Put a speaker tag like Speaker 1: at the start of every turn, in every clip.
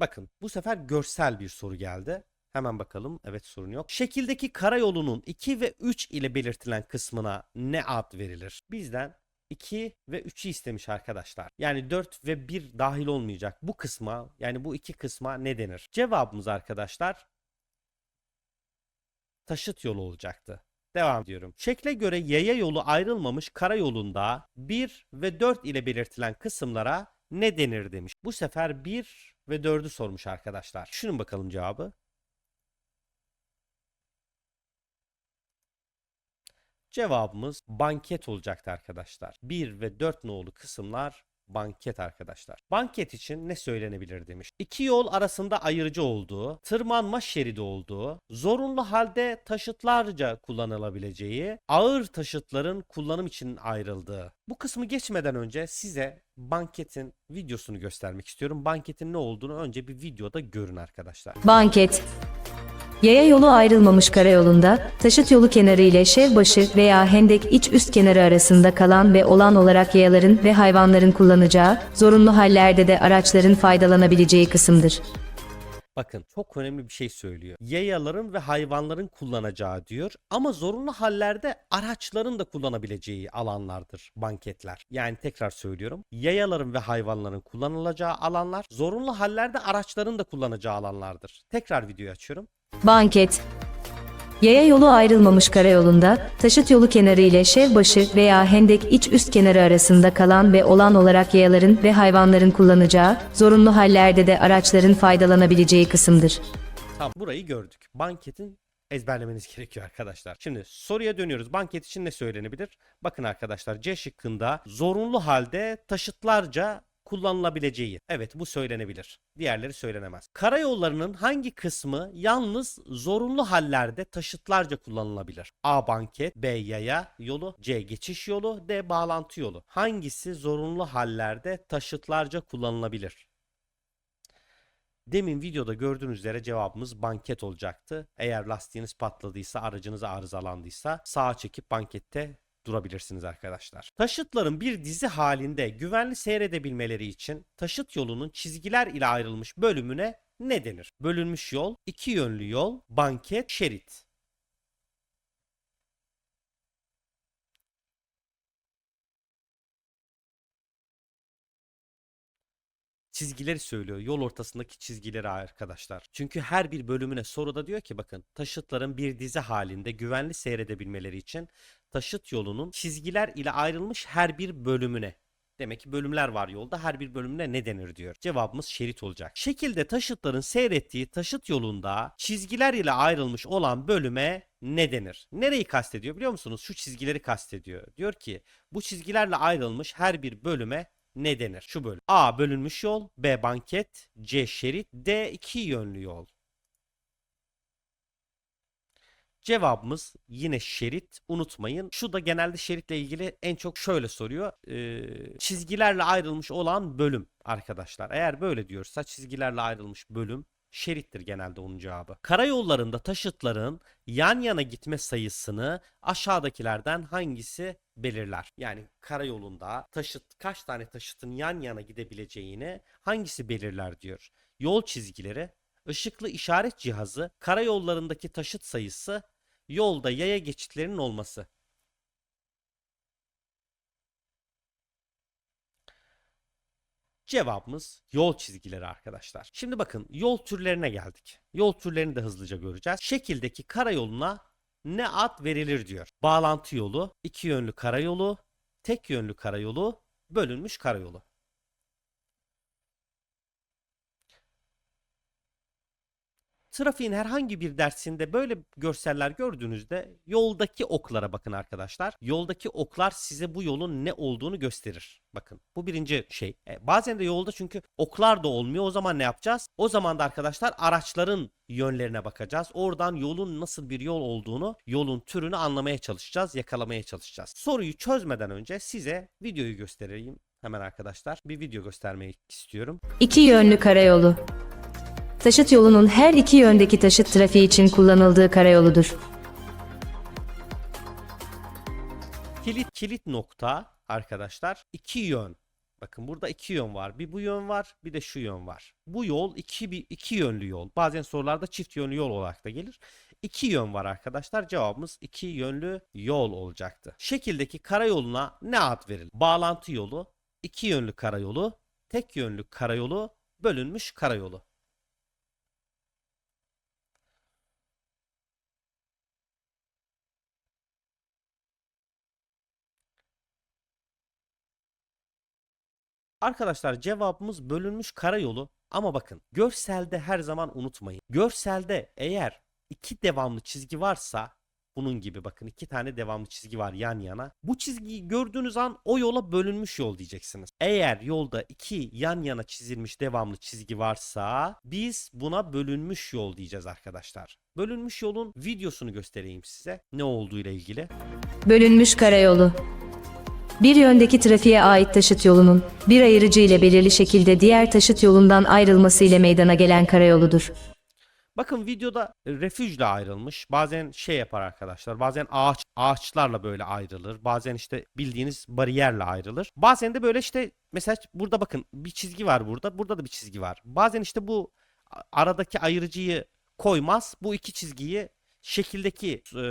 Speaker 1: Bakın bu sefer görsel bir soru geldi. Hemen bakalım. Evet sorun yok. Şekildeki karayolunun 2 ve 3 ile belirtilen kısmına ne ad verilir? Bizden 2 ve 3'ü istemiş arkadaşlar. Yani 4 ve 1 dahil olmayacak. Bu kısma yani bu iki kısma ne denir? Cevabımız arkadaşlar taşıt yolu olacaktı. Devam ediyorum. Şekle göre yaya yolu ayrılmamış karayolunda 1 ve 4 ile belirtilen kısımlara ne denir demiş. Bu sefer 1 ve 4'ü sormuş arkadaşlar. Şunun bakalım cevabı. Cevabımız banket olacaktı arkadaşlar. 1 ve 4 nolu kısımlar banket arkadaşlar. Banket için ne söylenebilir demiş. İki yol arasında ayırıcı olduğu, tırmanma şeridi olduğu, zorunlu halde taşıtlarca kullanılabileceği, ağır taşıtların kullanım için ayrıldığı. Bu kısmı geçmeden önce size banketin videosunu göstermek istiyorum. Banketin ne olduğunu önce bir videoda görün arkadaşlar.
Speaker 2: Banket. Yaya yolu ayrılmamış karayolunda, taşıt yolu kenarı ile şevbaşı veya hendek iç üst kenarı arasında kalan ve olan olarak yayaların ve hayvanların kullanacağı, zorunlu hallerde de araçların faydalanabileceği kısımdır.
Speaker 1: Bakın çok önemli bir şey söylüyor. Yayaların ve hayvanların kullanacağı diyor ama zorunlu hallerde araçların da kullanabileceği alanlardır banketler. Yani tekrar söylüyorum. Yayaların ve hayvanların kullanılacağı alanlar, zorunlu hallerde araçların da kullanacağı alanlardır. Tekrar videoyu açıyorum.
Speaker 2: Banket. Yaya yolu ayrılmamış karayolunda, taşıt yolu kenarı ile şevbaşı veya hendek iç üst kenarı arasında kalan ve olan olarak yayaların ve hayvanların kullanacağı, zorunlu hallerde de araçların faydalanabileceği kısımdır.
Speaker 1: Tamam burayı gördük. Banketin ezberlemeniz gerekiyor arkadaşlar. Şimdi soruya dönüyoruz. Banket için ne söylenebilir? Bakın arkadaşlar C şıkkında zorunlu halde taşıtlarca kullanılabileceği. Evet bu söylenebilir. Diğerleri söylenemez. Karayollarının hangi kısmı yalnız zorunlu hallerde taşıtlarca kullanılabilir? A banket, B yaya yolu, C geçiş yolu, D bağlantı yolu. Hangisi zorunlu hallerde taşıtlarca kullanılabilir? Demin videoda gördüğünüz üzere cevabımız banket olacaktı. Eğer lastiğiniz patladıysa, aracınız arızalandıysa sağa çekip bankette durabilirsiniz arkadaşlar. Taşıtların bir dizi halinde güvenli seyredebilmeleri için taşıt yolunun çizgiler ile ayrılmış bölümüne ne denir? Bölünmüş yol, iki yönlü yol, banket, şerit. Çizgileri söylüyor. Yol ortasındaki çizgileri arkadaşlar. Çünkü her bir bölümüne soruda diyor ki bakın taşıtların bir dizi halinde güvenli seyredebilmeleri için taşıt yolunun çizgiler ile ayrılmış her bir bölümüne Demek ki bölümler var yolda. Her bir bölümüne ne denir diyor. Cevabımız şerit olacak. Şekilde taşıtların seyrettiği taşıt yolunda çizgiler ile ayrılmış olan bölüme ne denir? Nereyi kastediyor biliyor musunuz? Şu çizgileri kastediyor. Diyor ki bu çizgilerle ayrılmış her bir bölüme ne denir? Şu bölüm. A bölünmüş yol, B banket, C şerit, D iki yönlü yol. Cevabımız yine şerit. Unutmayın. Şu da genelde şeritle ilgili en çok şöyle soruyor. Ee, çizgilerle ayrılmış olan bölüm arkadaşlar. Eğer böyle diyorsa çizgilerle ayrılmış bölüm şerittir genelde onun cevabı. Karayollarında taşıtların yan yana gitme sayısını aşağıdakilerden hangisi belirler? Yani karayolunda taşıt kaç tane taşıtın yan yana gidebileceğini hangisi belirler diyor. Yol çizgileri, ışıklı işaret cihazı, karayollarındaki taşıt sayısı, yolda yaya geçitlerinin olması. Cevabımız yol çizgileri arkadaşlar. Şimdi bakın yol türlerine geldik. Yol türlerini de hızlıca göreceğiz. Şekildeki karayoluna ne ad verilir diyor. Bağlantı yolu, iki yönlü karayolu, tek yönlü karayolu, bölünmüş karayolu. Trafiğin herhangi bir dersinde böyle görseller gördüğünüzde yoldaki oklara bakın arkadaşlar. Yoldaki oklar size bu yolun ne olduğunu gösterir. Bakın bu birinci şey. E, bazen de yolda çünkü oklar da olmuyor. O zaman ne yapacağız? O zaman da arkadaşlar araçların yönlerine bakacağız. Oradan yolun nasıl bir yol olduğunu, yolun türünü anlamaya çalışacağız, yakalamaya çalışacağız. Soruyu çözmeden önce size videoyu göstereyim. Hemen arkadaşlar bir video göstermek istiyorum.
Speaker 2: İki yönlü karayolu. Taşıt yolunun her iki yöndeki taşıt trafiği için kullanıldığı karayoludur.
Speaker 1: Kilit kilit nokta arkadaşlar iki yön Bakın burada iki yön var. Bir bu yön var, bir de şu yön var. Bu yol iki, bir, iki yönlü yol. Bazen sorularda çift yönlü yol olarak da gelir. İki yön var arkadaşlar. Cevabımız iki yönlü yol olacaktı. Şekildeki karayoluna ne ad verilir? Bağlantı yolu, iki yönlü karayolu, tek yönlü karayolu, bölünmüş karayolu. Arkadaşlar cevabımız bölünmüş karayolu ama bakın görselde her zaman unutmayın. Görselde eğer iki devamlı çizgi varsa bunun gibi bakın iki tane devamlı çizgi var yan yana. Bu çizgiyi gördüğünüz an o yola bölünmüş yol diyeceksiniz. Eğer yolda iki yan yana çizilmiş devamlı çizgi varsa biz buna bölünmüş yol diyeceğiz arkadaşlar. Bölünmüş yolun videosunu göstereyim size ne olduğu ile ilgili.
Speaker 2: Bölünmüş karayolu. Bir yöndeki trafiğe ait taşıt yolunun bir ayırıcı ile belirli şekilde diğer taşıt yolundan ayrılması ile meydana gelen karayoludur.
Speaker 1: Bakın videoda refüjle ayrılmış. Bazen şey yapar arkadaşlar. Bazen ağaç ağaçlarla böyle ayrılır. Bazen işte bildiğiniz bariyerle ayrılır. Bazen de böyle işte mesela burada bakın bir çizgi var burada. Burada da bir çizgi var. Bazen işte bu aradaki ayırıcıyı koymaz. Bu iki çizgiyi şekildeki e,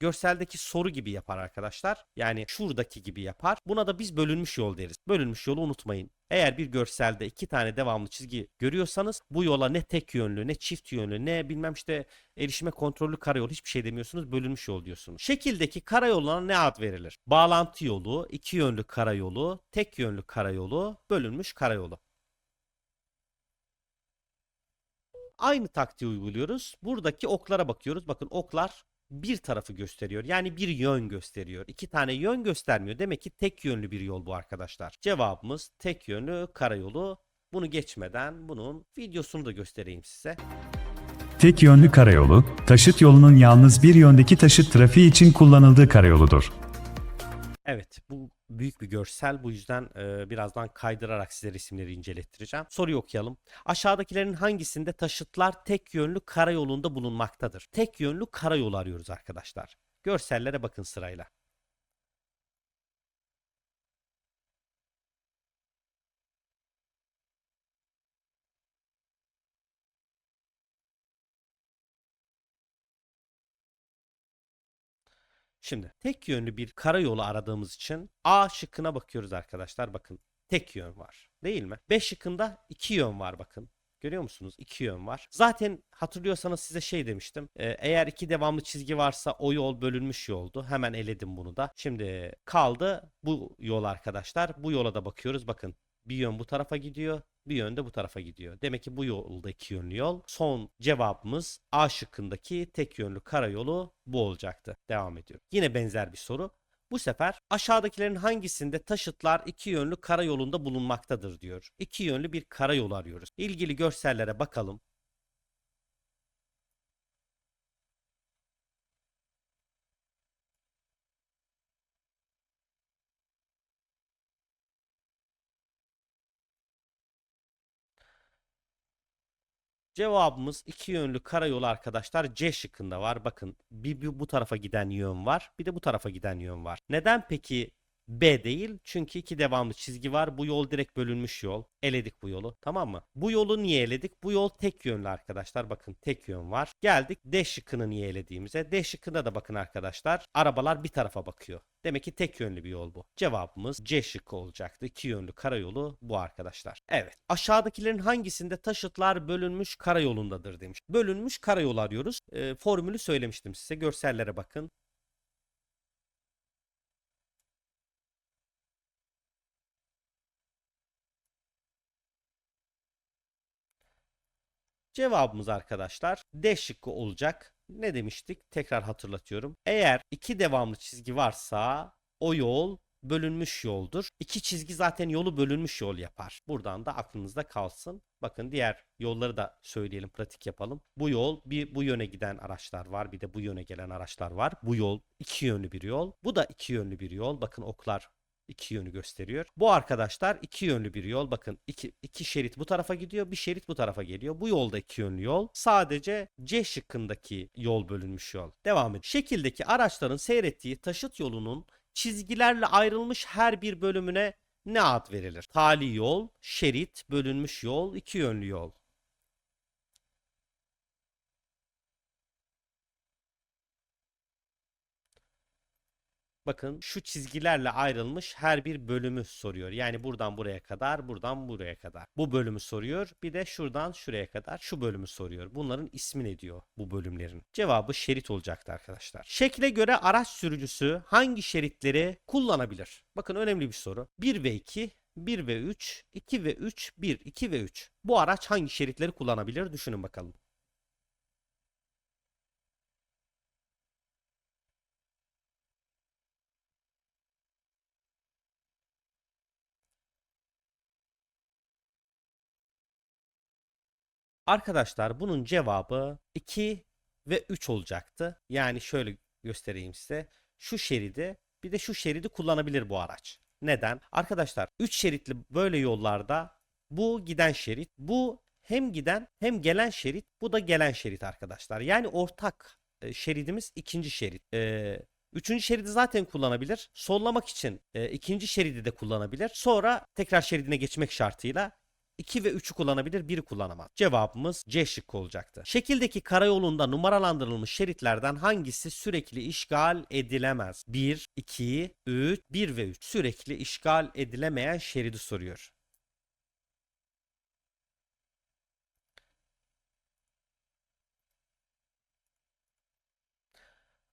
Speaker 1: görseldeki soru gibi yapar arkadaşlar. Yani şuradaki gibi yapar. Buna da biz bölünmüş yol deriz. Bölünmüş yolu unutmayın. Eğer bir görselde iki tane devamlı çizgi görüyorsanız bu yola ne tek yönlü ne çift yönlü ne bilmem işte erişime kontrollü karayol hiçbir şey demiyorsunuz. Bölünmüş yol diyorsunuz. Şekildeki karayoluna ne ad verilir? Bağlantı yolu, iki yönlü karayolu, tek yönlü karayolu, bölünmüş karayolu. Aynı taktiği uyguluyoruz. Buradaki oklara bakıyoruz. Bakın oklar bir tarafı gösteriyor. Yani bir yön gösteriyor. İki tane yön göstermiyor. Demek ki tek yönlü bir yol bu arkadaşlar. Cevabımız tek yönlü karayolu. Bunu geçmeden bunun videosunu da göstereyim size.
Speaker 3: Tek yönlü karayolu, taşıt yolunun yalnız bir yöndeki taşıt trafiği için kullanıldığı karayoludur.
Speaker 1: Evet bu büyük bir görsel bu yüzden e, birazdan kaydırarak size resimleri incelettireceğim. Soruyu okuyalım. Aşağıdakilerin hangisinde taşıtlar tek yönlü karayolunda bulunmaktadır? Tek yönlü karayolu arıyoruz arkadaşlar. Görsellere bakın sırayla. Şimdi tek yönlü bir karayolu aradığımız için A şıkkına bakıyoruz arkadaşlar. Bakın tek yön var değil mi? B şıkkında iki yön var bakın. Görüyor musunuz? İki yön var. Zaten hatırlıyorsanız size şey demiştim. Ee, eğer iki devamlı çizgi varsa o yol bölünmüş yoldu. Hemen eledim bunu da. Şimdi kaldı bu yol arkadaşlar. Bu yola da bakıyoruz. Bakın bir yön bu tarafa gidiyor. Bir yön de bu tarafa gidiyor. Demek ki bu yolda iki yönlü yol. Son cevabımız A şıkkındaki tek yönlü karayolu bu olacaktı. Devam ediyor. Yine benzer bir soru. Bu sefer aşağıdakilerin hangisinde taşıtlar iki yönlü karayolunda bulunmaktadır diyor. İki yönlü bir karayolu arıyoruz. İlgili görsellere bakalım. Cevabımız iki yönlü karayolu arkadaşlar C şıkkında var. Bakın bir, bir bu tarafa giden yön var. Bir de bu tarafa giden yön var. Neden peki B değil? Çünkü iki devamlı çizgi var. Bu yol direkt bölünmüş yol. Eledik bu yolu. Tamam mı? Bu yolu niye eledik? Bu yol tek yönlü arkadaşlar. Bakın tek yön var. Geldik D şıkkını niye elediğimize. D şıkkında da bakın arkadaşlar. Arabalar bir tarafa bakıyor. Demek ki tek yönlü bir yol bu. Cevabımız C şıkkı olacaktı. İki yönlü karayolu bu arkadaşlar. Evet. Aşağıdakilerin hangisinde taşıtlar bölünmüş karayolundadır demiş. Bölünmüş karayolu arıyoruz. Ee, formülü söylemiştim size. Görsellere bakın. Cevabımız arkadaşlar D şıkkı olacak. Ne demiştik? Tekrar hatırlatıyorum. Eğer iki devamlı çizgi varsa o yol bölünmüş yoldur. İki çizgi zaten yolu bölünmüş yol yapar. Buradan da aklınızda kalsın. Bakın diğer yolları da söyleyelim, pratik yapalım. Bu yol bir bu yöne giden araçlar var, bir de bu yöne gelen araçlar var. Bu yol iki yönlü bir yol. Bu da iki yönlü bir yol. Bakın oklar iki yönü gösteriyor. Bu arkadaşlar iki yönlü bir yol. Bakın iki, iki şerit bu tarafa gidiyor, bir şerit bu tarafa geliyor. Bu yolda iki yönlü yol. Sadece C şıkkındaki yol bölünmüş yol. Devam edelim. Şekildeki araçların seyrettiği taşıt yolunun çizgilerle ayrılmış her bir bölümüne ne ad verilir? Tali yol, şerit, bölünmüş yol, iki yönlü yol. Bakın şu çizgilerle ayrılmış her bir bölümü soruyor. Yani buradan buraya kadar, buradan buraya kadar. Bu bölümü soruyor. Bir de şuradan şuraya kadar şu bölümü soruyor. Bunların ismi ne diyor bu bölümlerin? Cevabı şerit olacaktı arkadaşlar. Şekle göre araç sürücüsü hangi şeritleri kullanabilir? Bakın önemli bir soru. 1 ve 2, 1 ve 3, 2 ve 3, 1, 2 ve 3. Bu araç hangi şeritleri kullanabilir? Düşünün bakalım. Arkadaşlar bunun cevabı 2 ve 3 olacaktı. Yani şöyle göstereyim size. Şu şeridi bir de şu şeridi kullanabilir bu araç. Neden? Arkadaşlar 3 şeritli böyle yollarda bu giden şerit, bu hem giden hem gelen şerit, bu da gelen şerit arkadaşlar. Yani ortak e, şeridimiz ikinci şerit. E, Üçüncü şeridi zaten kullanabilir. Sollamak için e, ikinci şeridi de kullanabilir. Sonra tekrar şeridine geçmek şartıyla 2 ve 3'ü kullanabilir, 1'i kullanamaz. Cevabımız C şıkkı olacaktı. Şekildeki karayolunda numaralandırılmış şeritlerden hangisi sürekli işgal edilemez? 1, 2, 3, 1 ve 3. Sürekli işgal edilemeyen şeridi soruyor.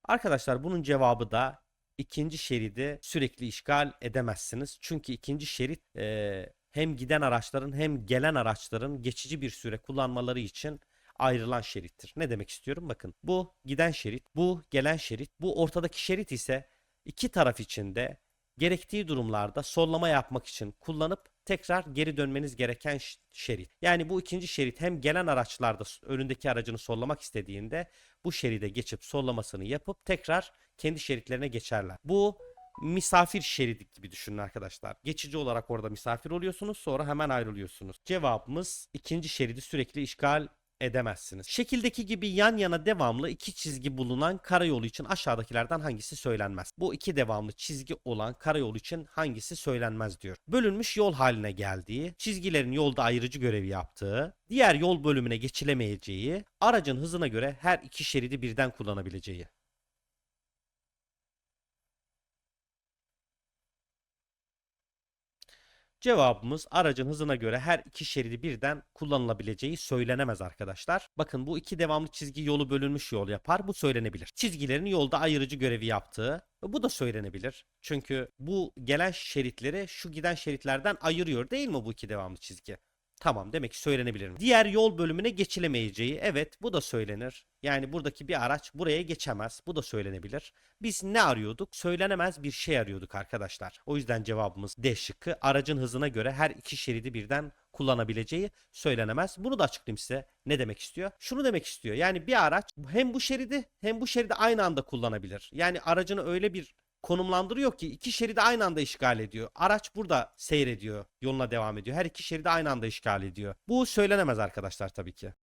Speaker 1: Arkadaşlar bunun cevabı da ikinci şeridi sürekli işgal edemezsiniz. Çünkü ikinci şerit eee, hem giden araçların hem gelen araçların geçici bir süre kullanmaları için ayrılan şerittir. Ne demek istiyorum? Bakın bu giden şerit, bu gelen şerit, bu ortadaki şerit ise iki taraf için de gerektiği durumlarda sollama yapmak için kullanıp tekrar geri dönmeniz gereken şerit. Yani bu ikinci şerit hem gelen araçlarda önündeki aracını sollamak istediğinde bu şeride geçip sollamasını yapıp tekrar kendi şeritlerine geçerler. Bu misafir şeridi gibi düşünün arkadaşlar. Geçici olarak orada misafir oluyorsunuz sonra hemen ayrılıyorsunuz. Cevabımız ikinci şeridi sürekli işgal edemezsiniz. Şekildeki gibi yan yana devamlı iki çizgi bulunan karayolu için aşağıdakilerden hangisi söylenmez? Bu iki devamlı çizgi olan karayolu için hangisi söylenmez diyor. Bölünmüş yol haline geldiği, çizgilerin yolda ayrıcı görevi yaptığı, diğer yol bölümüne geçilemeyeceği, aracın hızına göre her iki şeridi birden kullanabileceği. Cevabımız aracın hızına göre her iki şeridi birden kullanılabileceği söylenemez arkadaşlar. Bakın bu iki devamlı çizgi yolu bölünmüş yol yapar. Bu söylenebilir. Çizgilerin yolda ayırıcı görevi yaptığı bu da söylenebilir. Çünkü bu gelen şeritleri şu giden şeritlerden ayırıyor değil mi bu iki devamlı çizgi? Tamam demek ki söylenebilir. Diğer yol bölümüne geçilemeyeceği evet bu da söylenir. Yani buradaki bir araç buraya geçemez. Bu da söylenebilir. Biz ne arıyorduk? Söylenemez bir şey arıyorduk arkadaşlar. O yüzden cevabımız D şıkkı. Aracın hızına göre her iki şeridi birden kullanabileceği söylenemez. Bunu da açıklayayım size. Ne demek istiyor? Şunu demek istiyor. Yani bir araç hem bu şeridi hem bu şeridi aynı anda kullanabilir. Yani aracını öyle bir konumlandırıyor ki iki şeridi aynı anda işgal ediyor. Araç burada seyrediyor, yoluna devam ediyor. Her iki şeridi aynı anda işgal ediyor. Bu söylenemez arkadaşlar tabii ki.